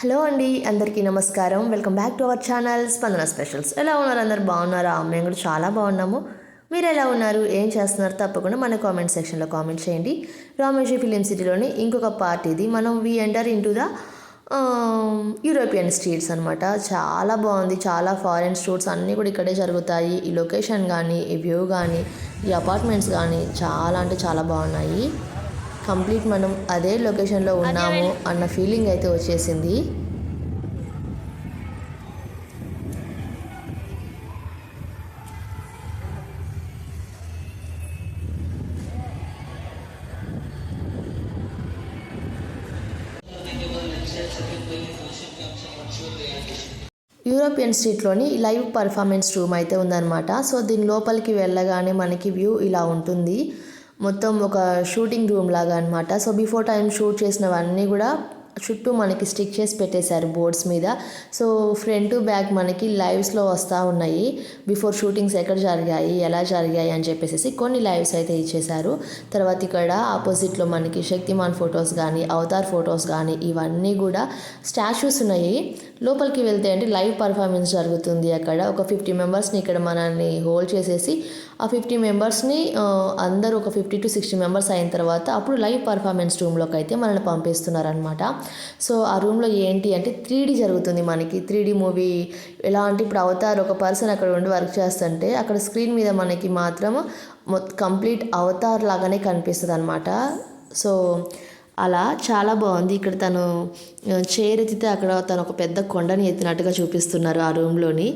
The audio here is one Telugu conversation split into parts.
హలో అండి అందరికీ నమస్కారం. Welcome back to our channel Spandana specials. ఎలా ఉన్నారు అందరు? బాగున్నారా? మేము కూడా చాలా బాగున్నాము. మీరు ఎలా ఉన్నారు? ఏం చేస్తున్నారు? తప్పకుండా మన కామెంట్ సెక్షన్లో కామెంట్ చేయండి. రామోజీ ఫిలిం సిటీలోని ఇంకొక పార్ట్ ఇది. మనం we enter in to the European streets అనమాట చాలా బాగుంది. చాలా ఫారెన్ స్టూర్స్ అన్నీ కూడా ఇక్కడే జరుగుతాయి. ఈ లొకేషన్ కానీ ఈ వ్యూ కానీ ఈ అపార్ట్మెంట్స్ కానీ చాలా అంటే చాలా బాగున్నాయి. కంప్లీట్ మనం అదే లొకేషన్లో ఉన్నాము అన్న ఫీలింగ్ అయితే వచ్చేసింది. యూరోపియన్ స్ట్రీట్లోని లైవ్ పర్ఫార్మెన్స్ రూమ్ అయితే ఉందన్నమాట. సో దీని లోపలికి వెళ్ళగానే మనకి వ్యూ ఇలా ఉంటుంది. మొత్తం ఒక షూటింగ్ రూమ్ లాగా అనమాట సో బిఫోర్ టైం షూట్ చేసినవన్నీ కూడా చుట్టూ మనకి స్టిక్ చేసి పెట్టేశారు బోర్డ్స్ మీద. సో ఫ్రంట్ బ్యాక్ మనకి లైవ్స్లో వస్తూ ఉన్నాయి. బిఫోర్ షూటింగ్స్ ఎక్కడ జరిగాయి ఎలా జరిగాయి అని చెప్పేసి కొన్ని లైవ్స్ అయితే ఇచ్చేశారు. తర్వాత ఇక్కడ ఆపోజిట్లో మనకి శక్తిమాన్ ఫొటోస్ కానీ అవతార్ ఫొటోస్ కానీ ఇవన్నీ కూడా స్టాచ్యూస్ ఉన్నాయి. లోపలికి వెళ్తే అంటే లైవ్ పర్ఫార్మెన్స్ జరుగుతుంది అక్కడ. ఒక ఫిఫ్టీ మెంబర్స్ని ఇక్కడ మనల్ని హోల్డ్ చేసేసి ఆ ఫిఫ్టీ మెంబర్స్ని అందరూ ఒక ఫిఫ్టీ టు సిక్స్టీ మెంబర్స్ అయిన తర్వాత అప్పుడు లైవ్ పర్ఫార్మెన్స్ రూమ్లోకి అయితే మనల్ని పంపిస్తున్నారనమాట సో ఆ రూమ్లో ఏంటి అంటే త్రీ జరుగుతుంది మనకి. త్రీ మూవీ ఎలా అంటే ఇప్పుడు అవతార్ ఒక పర్సన్ అక్కడ ఉండి వర్క్ చేస్తుంటే అక్కడ స్క్రీన్ మీద మనకి మాత్రం మొత్తం కంప్లీట్ అవతార్ లాగానే కనిపిస్తుంది అనమాట సో అలా చాలా బాగుంది. ఇక్కడ తను చైర్ ఎత్తితే అక్కడ తను ఒక పెద్ద కొండని ఎత్తినట్టుగా చూపిస్తున్నారు ఆ రూమ్లోని.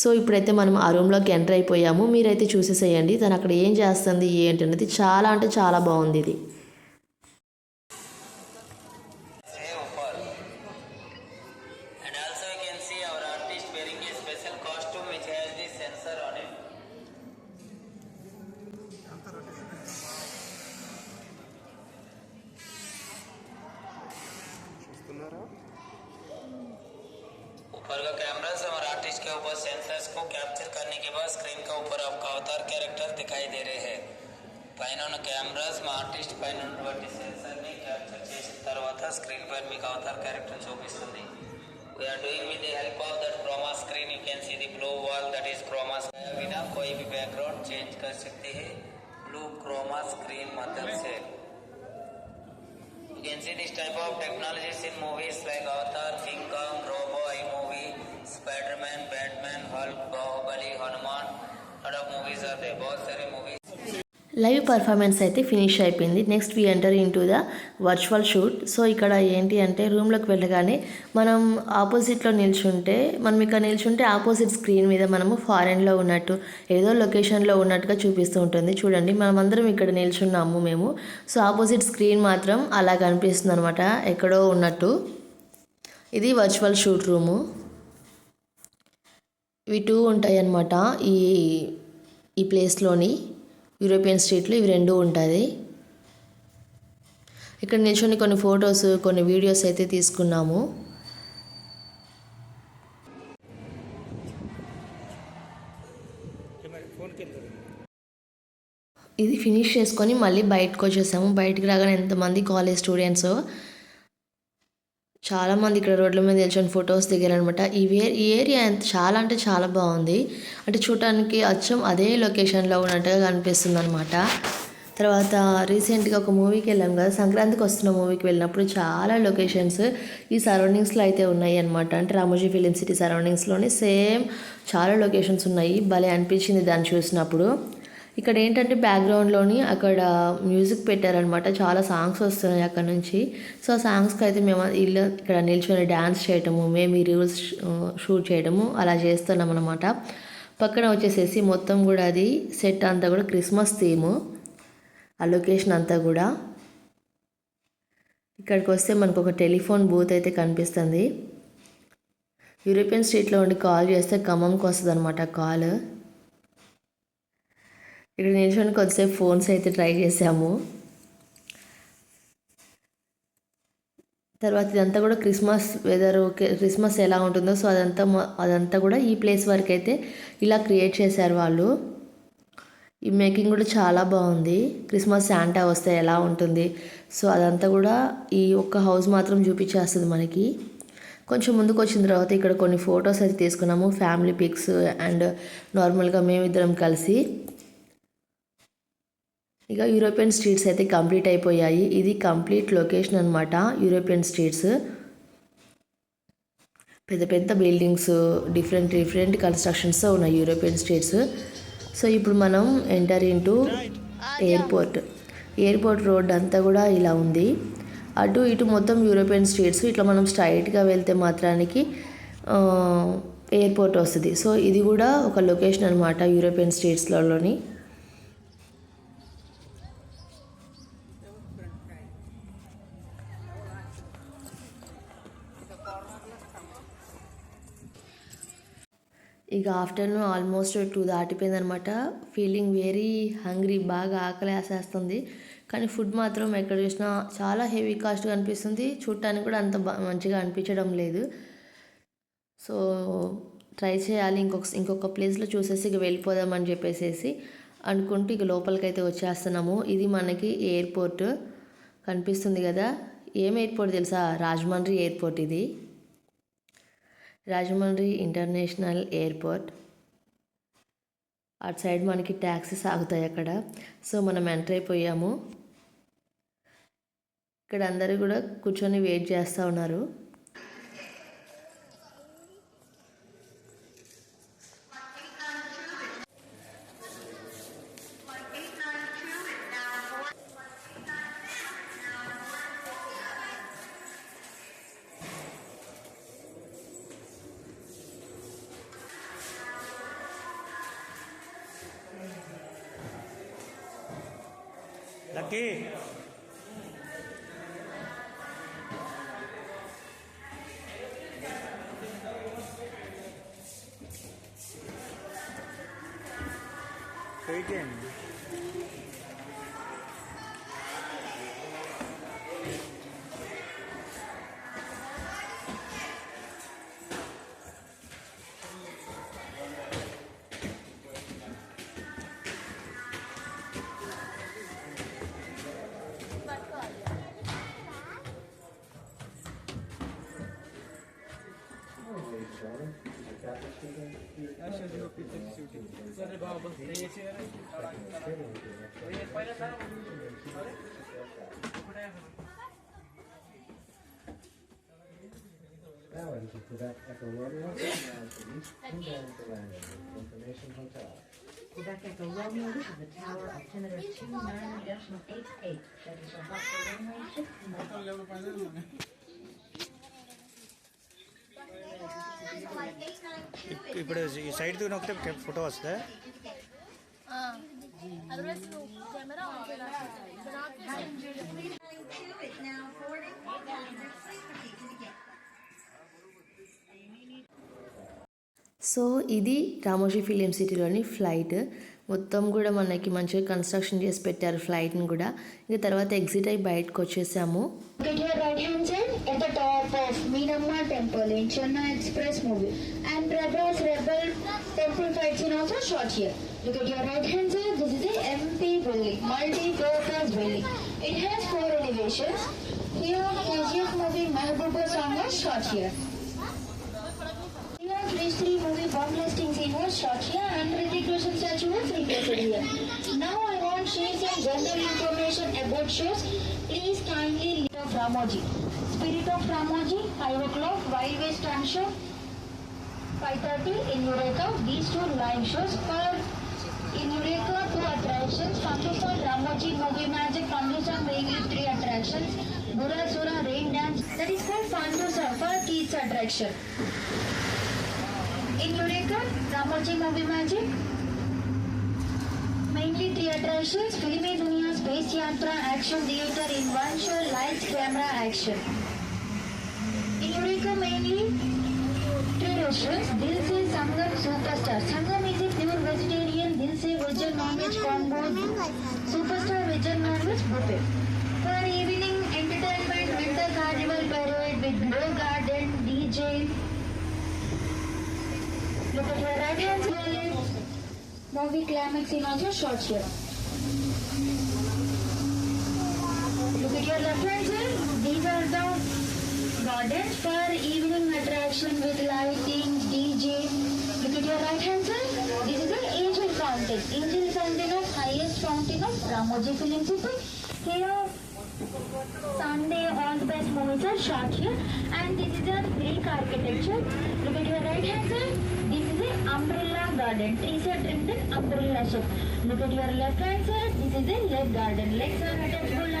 సో ఇప్పుడైతే మనం ఆ రూమ్లోకి ఎంటర్ అయిపోయాము. మీరైతే చూసేసేయండి. తను అక్కడ ఏం చేస్తుంది ఏంటి అనేది చాలా అంటే చాలా బాగుంది ఇది. Shobhisandi. We are doing with the help of that chroma screen. You can see the blue wall that is chroma screen. बिना कोई भी background change कर सकते हैं blue chroma screen मतलब से You can see this type of technologies in movies like Avatar, King Kong, Robo, iMovie, Spider-Man, Batman, Hulk, Bahubali, Hanuman. A lot of movies are there. बहुत सारे movies లైవ్ పర్ఫార్మెన్స్ అయితే ఫినిష్ అయిపోయింది. Next we enter in to the virtual shoot so ఇక్కడ ఏంటి అంటే రూమ్లోకి వెళ్ళగానే మనం ఆపోజిట్లో నిల్చుంటే మనం ఇక్కడ నిల్చుంటే ఆపోజిట్ స్క్రీన్ మీద మనము ఫారెన్లో ఉన్నట్టు ఏదో లొకేషన్లో ఉన్నట్టుగా చూపిస్తూ ఉంటుంది. చూడండి మనం అందరం ఇక్కడ నిల్చున్నాము మేము. సో ఆపోజిట్ స్క్రీన్ మాత్రం అలా కనిపిస్తుంది అనమాట ఎక్కడో ఉన్నట్టు. ఇది వర్చువల్ షూట్ రూము ఇవి టూ ఉంటాయి అన్నమాట ఈ ఈ ప్లేస్లోని యూరోపియన్ స్ట్రీట్లో ఇవి రెండు ఉంటుంది ఇక్కడ నిల్చొని కొన్ని ఫొటోస్ కొన్ని వీడియోస్ అయితే తీసుకున్నాము. ఇది ఫినిష్ చేసుకొని మళ్ళీ బయటకు వచ్చేసాము. బయటకు రాగానే ఎంతమంది కాలేజ్ స్టూడెంట్స్ చాలామంది ఇక్కడ రోడ్ల మీద నిల్చొని ఫొటోస్ దిగారనమాట. ఈ వే ఈ ఏరియా చాలా అంటే చాలా బాగుంది. అంటే చూడటానికి అచ్చం అదే లొకేషన్లో ఉన్నట్టుగా కనిపిస్తుంది అనమాట తర్వాత రీసెంట్గా ఒక మూవీకి వెళ్ళాం కదా సంక్రాంతికి వస్తున్న మూవీకి వెళ్ళినప్పుడు చాలా లొకేషన్స్ ఈ సరౌండింగ్స్లో అయితే ఉన్నాయి అనమాట అంటే రామోజీ ఫిలిం సిటీ సరౌండింగ్స్లోనే సేమ్ చాలా లొకేషన్స్ ఉన్నాయి. భలే అనిపించింది దాన్ని చూసినప్పుడు. ఇక్కడ ఏంటంటే బ్యాక్గ్రౌండ్లోని అక్కడ మ్యూజిక్ పెట్టారనమాట. చాలా సాంగ్స్ వస్తున్నాయి అక్కడ నుంచి. సో ఆ సాంగ్స్కి అయితే మేము ఇల్లు ఇక్కడ నిల్చొని డ్యాన్స్ చేయటము మేము ఈ రీల్స్ షూట్ చేయడము అలా చేస్తున్నాం అనమాట పక్కన వచ్చేసేసి మొత్తం కూడా అది సెట్ అంతా కూడా క్రిస్మస్ థీము ఆ లొకేషన్ అంతా కూడా. ఇక్కడికి వస్తే మనకు ఒక టెలిఫోన్ బూత్ అయితే కనిపిస్తుంది. యూరోపియన్ స్ట్రీట్లో ఉండి కాల్ చేస్తే ఖమ్మంకి వస్తుంది అనమాట కాల్ ఇక్కడ నిల్చొని కొద్దిసేపు ఫోన్స్ అయితే ట్రై చేసాము. తర్వాత ఇదంతా కూడా క్రిస్మస్ వెదర్ క్రిస్మస్ ఎలా ఉంటుందో సో అదంతా అదంతా కూడా ఈ ప్లేస్ వరకు అయితే ఇలా క్రియేట్ చేశారు వాళ్ళు. ఈ మేకింగ్ కూడా చాలా బాగుంది. క్రిస్మస్ శాంటా వస్తే ఎలా ఉంటుంది సో అదంతా కూడా ఈ ఒక్క హౌస్ మాత్రం చూపించేస్తుంది మనకి. కొంచెం ముందుకు వచ్చిన తర్వాత ఇక్కడ కొన్ని ఫొటోస్ అయితే తీసుకున్నాము ఫ్యామిలీ పిక్స్ అండ్ నార్మల్గా మేమిద్దరం కలిసి. ఇక యూరోపియన్ స్ట్రీట్స్ అయితే కంప్లీట్ అయిపోయాయి. ఇది కంప్లీట్ లొకేషన్ అనమాట యూరోపియన్ స్ట్రీట్స్ పెద్ద పెద్ద బిల్డింగ్స్ డిఫరెంట్ డిఫరెంట్ కన్స్ట్రక్షన్స్ ఉన్నాయి యూరోపియన్ స్టేట్స్ సో ఇప్పుడు మనం enter into airport airport road అంతా కూడా ఇలా ఉంది. అటు ఇటు మొత్తం యూరోపియన్ స్టేట్స్ ఇట్లా మనం స్ట్రైట్గా వెళ్తే మాత్రానికి ఎయిర్పోర్ట్ వస్తుంది. సో ఇది కూడా ఒక లొకేషన్ అనమాట యూరోపియన్ స్టేట్స్లలోని ఇక ఆఫ్టర్నూన్ ఆల్మోస్ట్ టూ దాటిపోయిందనమాట. ఫీలింగ్ వెరీ హంగ్రీ బాగా ఆకలి వేసేస్తుంది కానీ ఫుడ్ మాత్రం ఎక్కడ చూసినా చాలా హెవీ కాస్ట్గా అనిపిస్తుంది. చూడటానికి కూడా అంత మంచిగా అనిపించడం లేదు. సో ట్రై చేయాలి. ఇంకొక ఇంకొక ప్లేస్లో చూసేసి ఇక వెళ్ళిపోదామని చెప్పేసి అనుకుంటూ ఇక లోపలికైతే వచ్చేస్తున్నాము. ఇది మనకి ఎయిర్పోర్ట్. కనిపిస్తుంది కదా? ఏం ఎయిర్పోర్ట్ తెలుసా? రాజమండ్రి ఎయిర్పోర్ట్ ఇది. Rajahmundry international airport. అటు సైడ్ మనకి ట్యాక్సీస్ ఆగుతాయి అక్కడ. సో మనం ఎంటర్ అయిపోయాము. ఇక్కడ అందరూ కూడా కూర్చొని వెయిట్ చేస్తూ ఉన్నారు. Lucky Now into Quebec Echo Romeo, Information Hotel. Quebec Echo Romeo, this is the tower altimeter 29.88. That is the Hot Runway 16. ఇప్పుడు ఈ సైడ్ నొక్కితే ఫోటో వస్తుందా? సో ఇది రామోజీ ఫిలిం సిటీలోని ఫ్లైట్ మొత్తం కూడా మనకి మంచిగా కన్స్ట్రక్షన్ చేసి పెట్టారు ఫ్లైట్ని కూడా ఇంకా తర్వాత ఎగ్జిట్ అయ్యి బయటకు వచ్చేసాము Look at your right hand side at the top of Meenamma Temple in Chennai Express movie. And Prabhas Rebel Temple fight scene also shot here. Look at your right hand side. This is the MP building, multi-purpose building. It 3 movie bomb blasting scene was shot here and Hrithik Roshan statue was replaced here. Now I want to share some general information about shows. Please kindly lead of Ramoji. Spirit of Ramoji, 5 o'clock, Wild West Run Show, 5.30 in Eureka. These two live shows for in Eureka, two attractions. Fundusan Ramoji Movie Magic, Fundusan mainly three attractions. Bura Sura Rain Dance, that is called Fundusan for kids attraction. Theatre in one show, lights, camera, action. In Eureka, mainly three restaurants, Dil Se Sangam Superstar. Sangam is a pure vegetarian, Dil Se veg and non-veg combo, Superstar veg and non-veg buffet. For evening entertainment, winter carnival parade with glow garden, DJ, Look at your right hand side. Movie climax scene also shot here. Look at your left hand side. These are the gardens for evening attraction with lighting, DJ. Look at your right hand side. This is the Angel Fountain. Angel Fountain of highest fountain of Ramoji Film City. Here, Sunday all the best movies are shot here. And this is a Greek architecture. Look at your right hand side. Umbrella garden. Trees are trimmed in umbrella shape. Look at your left hand side. This is a leg garden. Legs are attachable and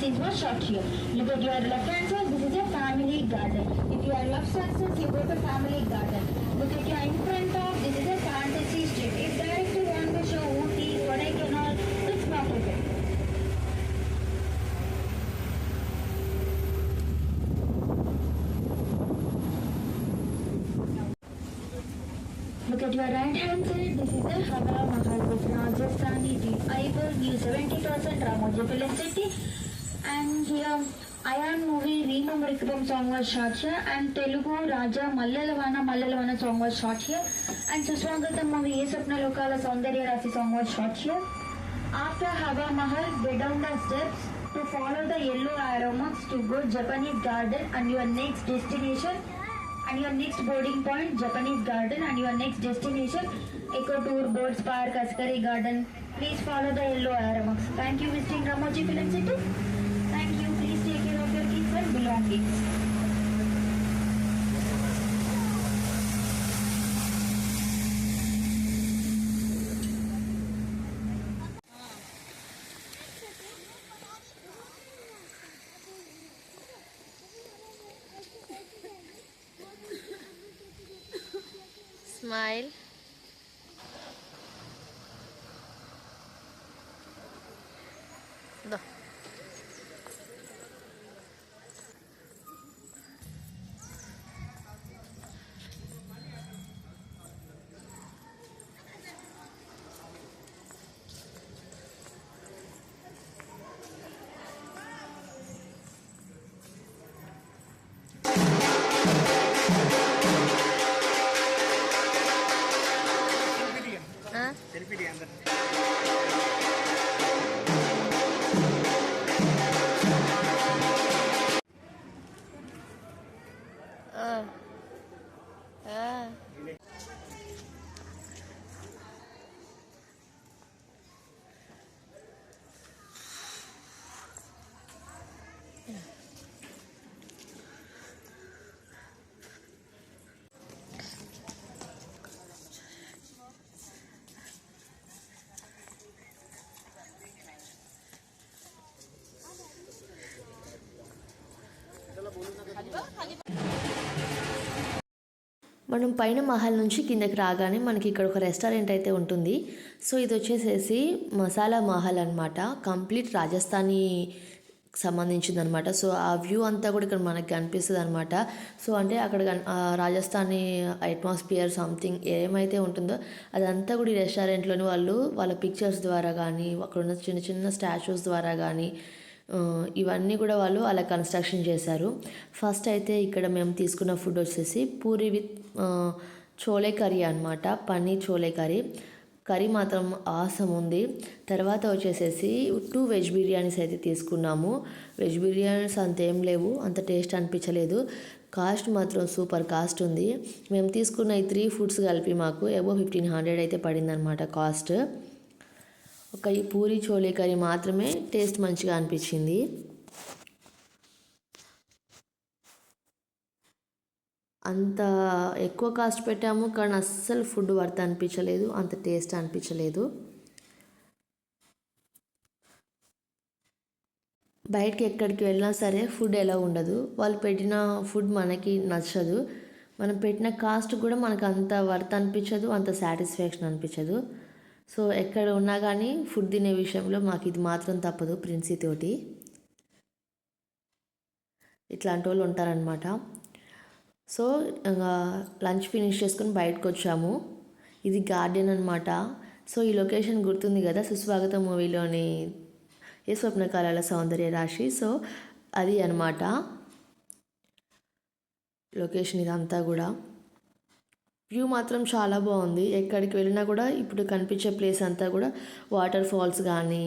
scenes was shot here. Look at your left hand side. This is a family garden. If you are love success, you go to family garden. Look at your in front of. This is a fantasy street. If director want to show Ooty, Kodaikanal, it's not okay. Look at your right hand side. This is the Hava Mahal with Rajasthani tea. I will give 70% Ramoji Film City. And here, Ayan movie Reenu Mrikram song was shot here. And Telugu Raja Mallalavana Mallalavana song was shot here. And Suswagatam movie Ye Sapna Lokala Saundarya Rasi song was shot here. After Hava Mahal, go down the steps to follow the yellow arrow to go Japanese garden and your next destination and your next boarding point Japanese garden and your next destination Eco Tour Boats Park Askari Garden. Please follow the yellow arrow. Thank you visiting Ramoji Film City. Thank you. Please take care of your kids and belongings. మనం పైన మహల్ నుంచి కిందకి రాగానే మనకి ఇక్కడ ఒక రెస్టారెంట్ అయితే ఉంటుంది. సో ఇది వచ్చేసేసి మసాలా మహల్ అనమాట కంప్లీట్ రాజస్థానీ సంబంధించింది అనమాట సో ఆ వ్యూ అంతా కూడా ఇక్కడ మనకి కనిపిస్తుంది అనమాట సో అంటే అక్కడ రాజస్థానీ అట్మాస్ఫియర్ సంథింగ్ ఏమైతే ఉంటుందో అదంతా కూడా ఈ రెస్టారెంట్లోని వాళ్ళు వాళ్ళ పిక్చర్స్ ద్వారా కానీ అక్కడ ఉన్న చిన్న చిన్న స్టాచ్యూస్ ద్వారా కానీ ఇవన్నీ కూడా వాళ్ళు అలా కన్స్ట్రక్షన్ చేశారు. ఫస్ట్ అయితే ఇక్కడ మేము తీసుకున్న ఫుడ్ వచ్చేసి పూరి విత్ చోలే కర్రీ అనమాట పన్నీర్ చోలే కర్రీ. కర్రీ మాత్రం ఆసం ఉంది. తర్వాత వచ్చేసేసి టూ వెజ్ బిర్యానీస్ అయితే తీసుకున్నాము. వెజ్ బిర్యానీస్ అంత ఏం లేవు. అంత టేస్ట్ అనిపించలేదు. కాస్ట్ మాత్రం సూపర్ కాస్ట్ ఉంది. మేము తీసుకున్న ఈ త్రీ ఫుడ్స్ కలిపి మాకు ఎబో ఫిఫ్టీన్ హండ్రెడ్ అయితే పడిందనమాట కాస్ట్. ఒక ఈ పూరి చోలే కర్రీ మాత్రమే టేస్ట్ మంచిగా అనిపించింది. అంత ఎక్కువ కాస్ట్ పెట్టాము కానీ అస్సలు ఫుడ్ వర్త్ అనిపించలేదు అంత టేస్ట్ అనిపించలేదు. బయటకి ఎక్కడికి వెళ్ళినా సరే ఫుడ్ ఎలా ఉండదు. వాళ్ళు పెట్టిన ఫుడ్ మనకి నచ్చదు. మనం పెట్టిన కాస్ట్ కూడా మనకు అంత వర్త్ అనిపించదు అంత సాటిస్ఫాక్షన్ అనిపించదు. సో ఎక్కడ ఉన్నా కానీ ఫుడ్ తినే విషయంలో మాకు ఇది మాత్రం తప్పదు ప్రిన్సీ తోటి. ఇట్లాంటి వాళ్ళు ఉంటారనమాట సో ఇంకా లంచ్ ఫినిష్ చేసుకుని బయటకు వచ్చాము ఇది గార్డెన్ అనమాట సో ఈ లొకేషన్ గుర్తుంది కదా సుస్వాగతం మూవీలోని ఏ స్వప్నకాలాల సౌందర్య రాశి? సో అది అనమాట లొకేషన్ ఇదంతా కూడా. వ్యూ మాత్రం చాలా బాగుంది. ఎక్కడికి వెళ్ళినా కూడా ఇప్పుడు కనిపించే ప్లేస్ అంతా కూడా వాటర్ ఫాల్స్ కానీ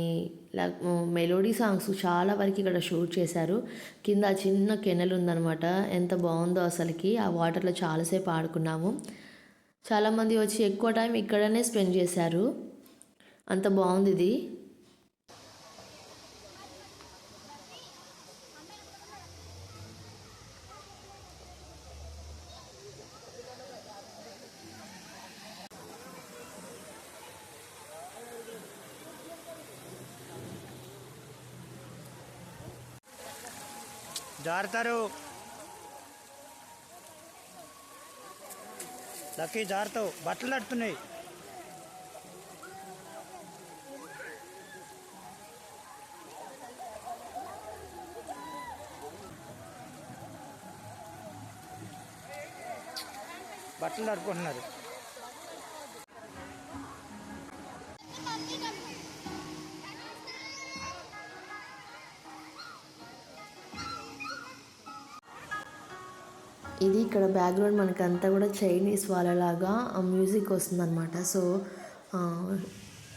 మెలోడీ సాంగ్స్ చాలా వరకు ఇక్కడ షూట్ చేశారు. కింద చిన్న కెనల్ ఉందన్నమాట ఎంత బాగుందో అసలుకి. ఆ వాటర్లో చాలాసేపు ఆడుకున్నాము. చాలామంది వచ్చి ఎక్కువ టైం ఇక్కడనే స్పెండ్ చేశారు. అంత బాగుంది ఇది జారుతారు. లక్కీ జారుతావు. బట్టలు తడుతున్నాయి బట్టలు తడుపుకుంటున్నారు ఇక్కడ బ్యాక్గ్రౌండ్ మనకంతా కూడా చైనీస్ వాళ్ళలాగా మ్యూజిక్ వస్తుందన్నమాట. సో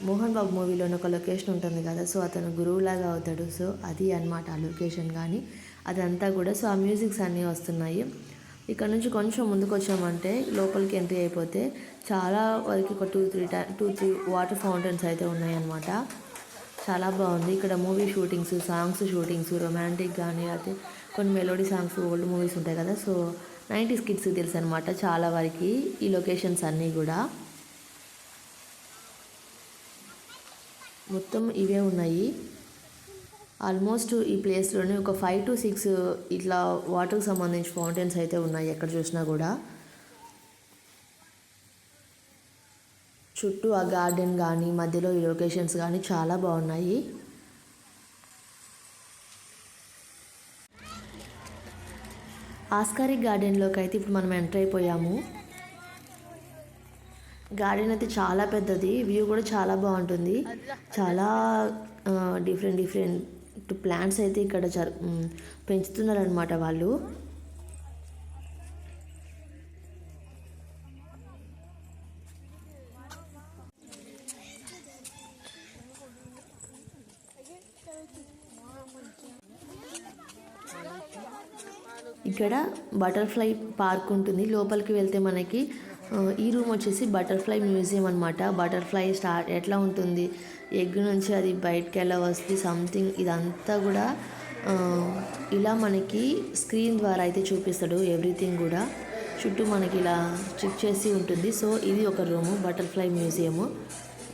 మోహన్ బాబు మూవీలోని ఒక లొకేషన్ ఉంటుంది కదా సో అతను గురువులాగా అవుతాడు. సో అది అన్నమాట ఆ లొకేషన్ కానీ అదంతా కూడా. సో ఆ మ్యూజిక్స్ అన్నీ వస్తున్నాయి. ఇక్కడ నుంచి కొంచెం ముందుకు వచ్చామంటే లోపలికి ఎంట్రీ అయిపోతే చాలా వరకు ఒక టూ త్రీ టై టూ త్రీ వాటర్ ఫౌంటైన్స్ అయితే ఉన్నాయన్నమాట. చాలా బాగుంది. ఇక్కడ movie shootings songs shootings romantic కానీ అయితే కొన్ని మెలోడీ సాంగ్స్ ఓల్డ్ మూవీస్ ఉంటాయి కదా. సో నైంటీస్ కిడ్స్కి తెలుసు అనమాట చాలా వరకు ఈ లొకేషన్స్ అన్నీ కూడా. మొత్తం ఇవే ఉన్నాయి. ఆల్మోస్ట్ ఈ ప్లేస్లోనే ఒక ఫైవ్ టు సిక్స్ ఇట్లా వాటర్కి సంబంధించి ఫౌంటైన్స్ అయితే ఉన్నాయి ఎక్కడ చూసినా కూడా. చుట్టూ ఆ గార్డెన్ కానీ మధ్యలో ఈ లొకేషన్స్ కానీ చాలా బాగున్నాయి. ఆస్కారిక్ గార్డెన్లోకి అయితే ఇప్పుడు మనం ఎంటర్ అయిపోయాము. గార్డెన్ అయితే చాలా పెద్దది వ్యూ కూడా చాలా బాగుంటుంది. చాలా డిఫరెంట్ డిఫరెంట్ ప్లాంట్స్ అయితే ఇక్కడ జరు పెంచుతున్నారనమాట వాళ్ళు. ఇక్కడ బటర్ఫ్లై పార్క్ ఉంటుంది. లోపలికి వెళ్తే మనకి ఈ రూమ్ వచ్చేసి బటర్ఫ్లై మ్యూజియం అనమాట బటర్ఫ్లై స్టార్ట్ ఎట్లా ఉంటుంది? ఎగ్ నుంచి అది బయటకు ఎలా వస్తుంది? సంథింగ్ ఇదంతా కూడా ఇలా మనకి స్క్రీన్ ద్వారా అయితే చూపిస్తాడు ఎవ్రీథింగ్ కూడా. చుట్టూ మనకి ఇలా స్టిక్ చేసి ఉంటుంది. సో ఇది ఒక రూము బటర్ఫ్లై మ్యూజియము.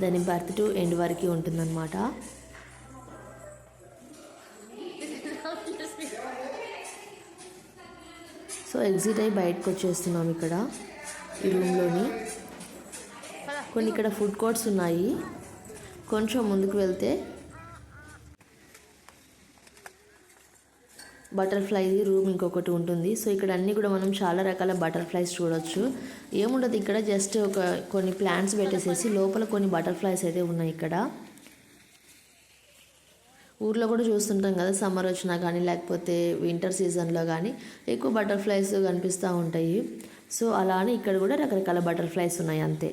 దాని బర్త్ టు ఎండ్ వరకు ఉంటుందన్నమాట. సో ఎగ్జిట్ అయ్యి బయటకు వచ్చేస్తున్నాం ఇక్కడ ఈ రూమ్లోని. కొన్ని ఇక్కడ ఫుడ్ కోర్ట్స్ ఉన్నాయి. కొంచెం ముందుకు వెళ్తే బటర్ఫ్లైది రూమ్ ఇంకొకటి ఉంటుంది. సో ఇక్కడ అన్నీ కూడా మనం చాలా రకాల బటర్ఫ్లైస్ చూడొచ్చు. ఏముండదు ఇక్కడ జస్ట్ ఒక కొన్ని ప్లాంట్స్ పెట్టేసేసి లోపల కొన్ని బటర్ఫ్లైస్ అయితే ఉన్నాయి ఇక్కడ. ఊర్లో కూడా చూస్తుంటాం కదా సమ్మర్ వచ్చినా కానీ లేకపోతే వింటర్ సీజన్లో కానీ ఎక్కువ బటర్ఫ్లైస్ కనిపిస్తూ ఉంటాయి. సో అలా అని ఇక్కడ కూడా రకరకాల బటర్ఫ్లైస్ ఉన్నాయి అంతే.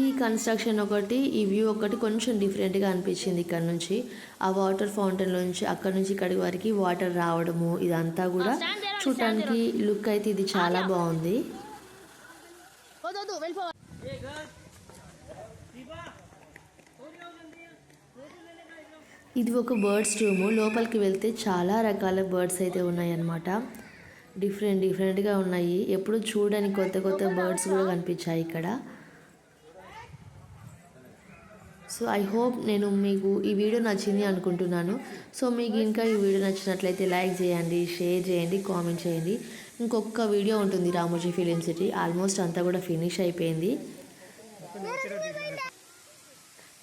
ఈ కన్స్ట్రక్షన్ ఒకటి ఈ వ్యూ ఒకటి కొంచెం డిఫరెంట్గా అనిపించింది ఇక్కడ నుంచి. ఆ వాటర్ ఫౌంటైన్ నుంచి అక్కడ నుంచి ఇక్కడి వరకు వాటర్ రావడము ఇదంతా కూడా చూడటానికి లుక్ అయితే ఇది చాలా బాగుంది. ఇది ఒక బర్డ్స్ రూము. లోపలికి వెళ్తే చాలా రకాల బర్డ్స్ అయితే ఉన్నాయన్నమాట. డిఫరెంట్ డిఫరెంట్గా ఉన్నాయి. ఎప్పుడు చూడని కొత్త కొత్త బర్డ్స్ కూడా కనిపించాయి ఇక్కడ. సో ఐ హోప్ నేను మీకు ఈ వీడియో నచ్చింది అనుకుంటున్నాను. సో మీకు ఇంకా ఈ వీడియో నచ్చినట్లయితే లైక్ చేయండి షేర్ చేయండి కామెంట్ చేయండి. ఇంకొక వీడియో ఉంటుంది రామోజీ ఫిలిం సిటీ. ఆల్మోస్ట్ అంతా కూడా ఫినిష్ అయిపోయింది.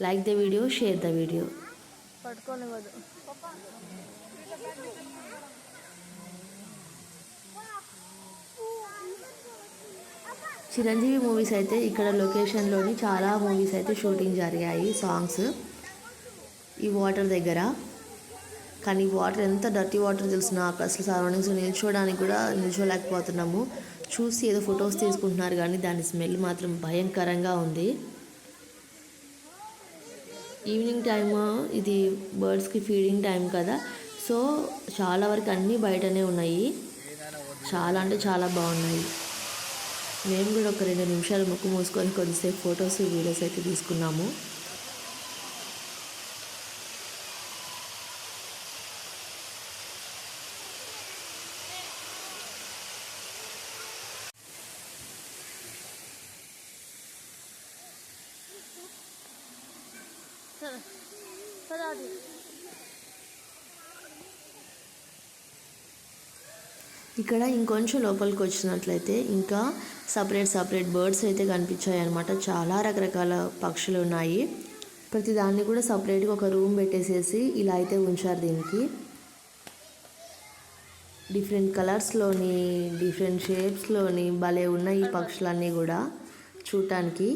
Like the video share the video Chiranjeevi movies అయితే ఇక్కడ లొకేషన్లోని చాలా మూవీస్ అయితే షూటింగ్ జరిగాయి సాంగ్స్ ఈ వాటర్ దగ్గర. కానీ వాటర్ ఎంత డర్టీ వాటర్ తెలిసిన అక్కడ అసలు సరౌండింగ్స్ నిల్చోడానికి కూడా నిల్చోలేకపోతున్నాము. చూసి ఏదో ఫొటోస్ తీసుకుంటున్నారు కానీ దాని స్మెల్ మాత్రం భయంకరంగా ఉంది. ఈవినింగ్ టైమ్ ఇది బర్డ్స్కి ఫీడింగ్ టైం కదా. సో చాలా వరకు అన్నీ బయటనే ఉన్నాయి. చాలా అంటే చాలా బాగున్నాయి. మేము కూడా ఒక రెండు నిమిషాలు ముక్కు మూసుకొని కొద్దిసేపు ఫొటోస్ వీడియోస్ అయితే తీసుకున్నాము. ఇక్కడ ఇంకొంచెం లోపలికి వచ్చినట్లయితే ఇంకా సపరేట్ సపరేట్ బర్డ్స్ అయితే కనిపించాయి అనమాట చాలా రకరకాల పక్షులు ఉన్నాయి. ప్రతి దాన్ని కూడా సపరేట్గా ఒక రూమ్ పెట్టేసేసి ఇలా అయితే ఉంచారు దీనికి. డిఫరెంట్ కలర్స్లోని డిఫరెంట్ షేప్స్లోని భలే ఉన్నాయి ఈ పక్షులన్నీ కూడా చూడటానికి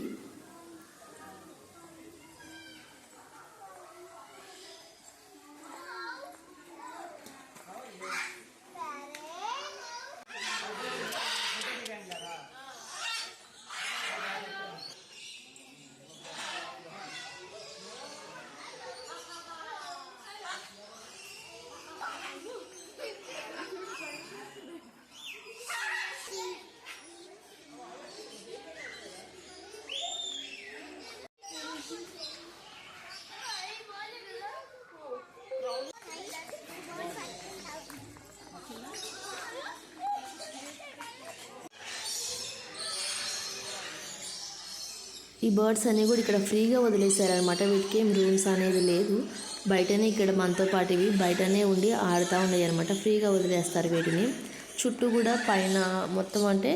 ఈ బర్డ్స్ అన్నీ కూడా ఇక్కడ ఫ్రీగా వదిలేశారనమాట వీటికి ఏం రూమ్స్ అనేది లేదు. బయటనే ఇక్కడ మనతో పాటు ఇవి బయటనే ఉండి ఆడుతూ ఉన్నాయి అనమాట ఫ్రీగా వదిలేస్తారు వీటిని. చుట్టూ కూడా పైన మొత్తం అంటే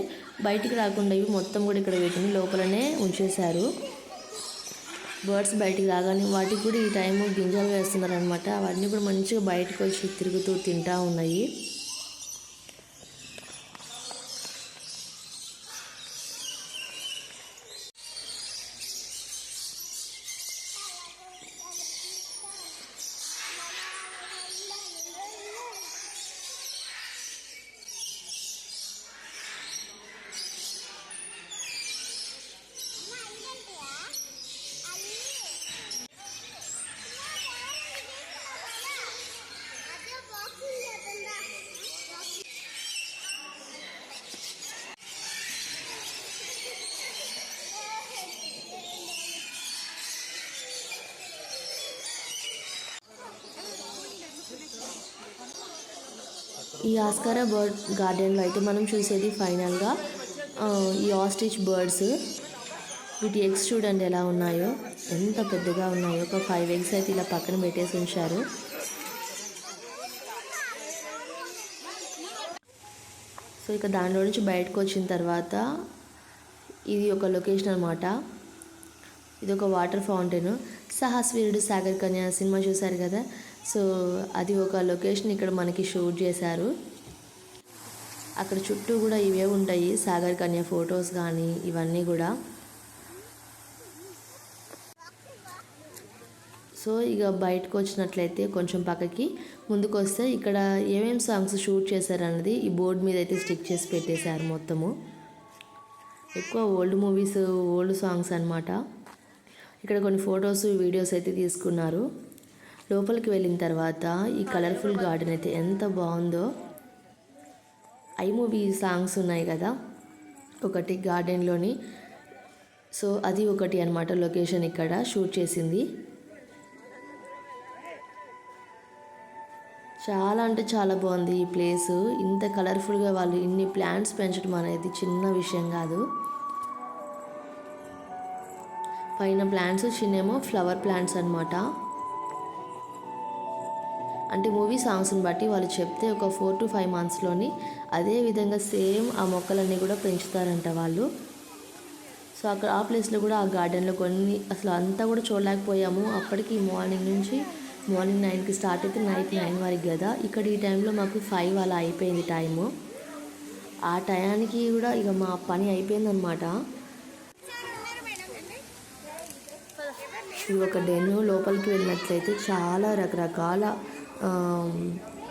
బయటికి రాకుండా ఇవి మొత్తం కూడా ఇక్కడ వీటిని లోపలనే ఉంచేశారు. బర్డ్స్ బయటికి రాగానే వాటికి కూడా ఈ టైము గింజలు వేస్తున్నారనమాట అవన్నీ కూడా మంచిగా బయటకు వచ్చి తిరుగుతూ తింటూ ఉన్నాయి. ఈ ఆస్కారా బర్డ్ గార్డెన్లో అయితే మనం చూసేది ఫైనల్గా ఈ ఆస్ట్రిచ్ బర్డ్స్. వీటి ఎగ్స్ చూడండి ఎలా ఉన్నాయో. ఎంత పెద్దగా ఉన్నాయో. ఒక ఫైవ్ ఎగ్స్ అయితే ఇలా పక్కన పెట్టేసి ఉంచారు. సో ఇక దానిలో నుంచి బయటకు వచ్చిన తర్వాత ఇది ఒక లొకేషన్ అనమాట ఇది ఒక water fountain. Sahasaveerudu Sagar Kanya cinema చూశారు కదా. సో అది ఒక లొకేషన్ ఇక్కడ మనకి షూట్ చేశారు. అక్కడ చుట్టూ కూడా ఇవే ఉంటాయి. సాగర్ కన్య ఫొటోస్ కానీ ఇవన్నీ కూడా. సో ఇక బయటకు వచ్చినట్లయితే కొంచెం పక్కకి ముందుకు వస్తే ఇక్కడ ఏమేమి సాంగ్స్ షూట్ చేశారన్నది ఈ బోర్డు మీద అయితే స్టిక్ చేసి పెట్టేశారు మొత్తము. ఎక్కువ ఓల్డ్ మూవీస్ ఓల్డ్ సాంగ్స్ అన్నమాట. ఇక్కడ కొన్ని ఫొటోస్ వీడియోస్ అయితే తీసుకున్నారు. లోపలికి వెళ్ళిన తర్వాత ఈ కలర్ఫుల్ గార్డెన్ అయితే ఎంత బాగుందో. ఐ మూవీ సాంగ్స్ ఉన్నాయి కదా. ఒకటి గార్డెన్లోని. సో అది ఒకటి అనమాట లొకేషన్ ఇక్కడ షూట్ చేసింది. చాలా అంటే చాలా బాగుంది ఈ ప్లేస్. ఇంత కలర్ఫుల్గా వాళ్ళు ఇన్ని ప్లాంట్స్ పెంచడం అనేది చిన్న విషయం కాదు. పైన ప్లాంట్స్ చిన్నేమో ఫ్లవర్ ప్లాంట్స్ అనమాట అంటే మూవీ సాంగ్స్ని బట్టి వాళ్ళు చెప్తే ఒక ఫోర్ టు ఫైవ్ మంత్స్లోని అదే విధంగా సేమ్ ఆ మొక్కలన్నీ కూడా పెంచుతారంట వాళ్ళు. సో అక్కడ ఆ ప్లేస్లో కూడా ఆ గార్డెన్లో కొన్ని అసలు అంతా కూడా చూడలేకపోయాము. అప్పటికి మార్నింగ్ నుంచి మార్నింగ్ నైన్కి స్టార్ట్ అయితే నైట్ నైన్ వరకు కదా. ఇక్కడ ఈ టైంలో మాకు ఫైవ్ అలా అయిపోయింది టైము. ఆ టయానికి కూడా ఇక మా పని అయిపోయిందనమాట ఇది ఒక డెన్ లోపలికి వెళ్ళినట్లయితే చాలా రకరకాల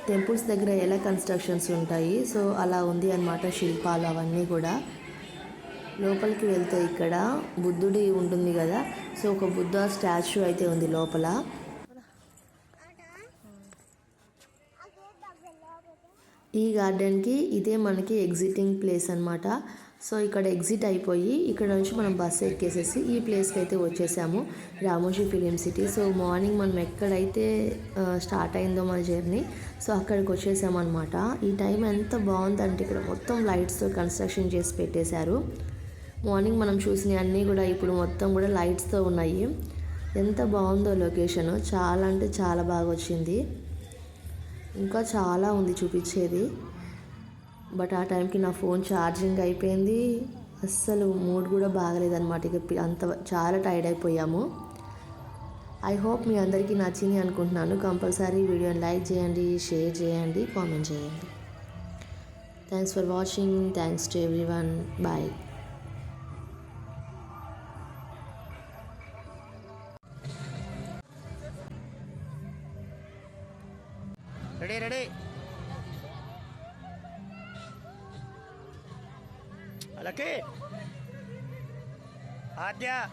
టెంపుల్స్ దగ్గర ఎలా కన్స్ట్రక్షన్స్ ఉంటాయి? సో అలా ఉంది అన్నమాట శిల్పాలు అవన్నీ కూడా. లోపలికి వెళ్తే ఇక్కడ బుద్ధుడి ఉంటుంది కదా? సో ఒక బుద్ధ స్టాచ్యూ అయితే ఉంది లోపల. ఈ గార్డెన్కి ఇదే మనకి ఎగ్జిటింగ్ ప్లేస్ అనమాట సో ఇక్కడ ఎగ్జిట్ అయిపోయి ఇక్కడ నుంచి మనం బస్సు ఎక్కేసేసి ఈ ప్లేస్కి అయితే వచ్చేసాము Ramoji film city. So morning మనం ఎక్కడైతే స్టార్ట్ అయిందో మన జర్నీ సో అక్కడికి వచ్చేసామన్నమాట. ఈ టైం ఎంత బాగుందంటే ఇక్కడ మొత్తం లైట్స్తో కన్స్ట్రక్షన్ చేసి పెట్టేశారు. మార్నింగ్ మనం చూసిన అన్నీ కూడా ఇప్పుడు మొత్తం కూడా లైట్స్తో ఉన్నాయి. ఎంత బాగుందో లొకేషన్. చాలా అంటే చాలా బాగా వచ్చింది. ఇంకా చాలా ఉంది చూపించేది. బట్ ఆ టైంకి నా ఫోన్ ఛార్జింగ్ అయిపోయింది. అస్సలు మూడ్ కూడా బాగలేదన్నమాట. ఇక అంత చాలా టైర్డ్ అయిపోయాము. ఐ హోప్ మీ అందరికీ నచ్చింది అనుకుంటున్నాను. కంపల్సరీ వీడియోని లైక్ చేయండి షేర్ చేయండి కామెంట్ చేయండి. Thanks for watching. Thanks to everyone bye. yeah.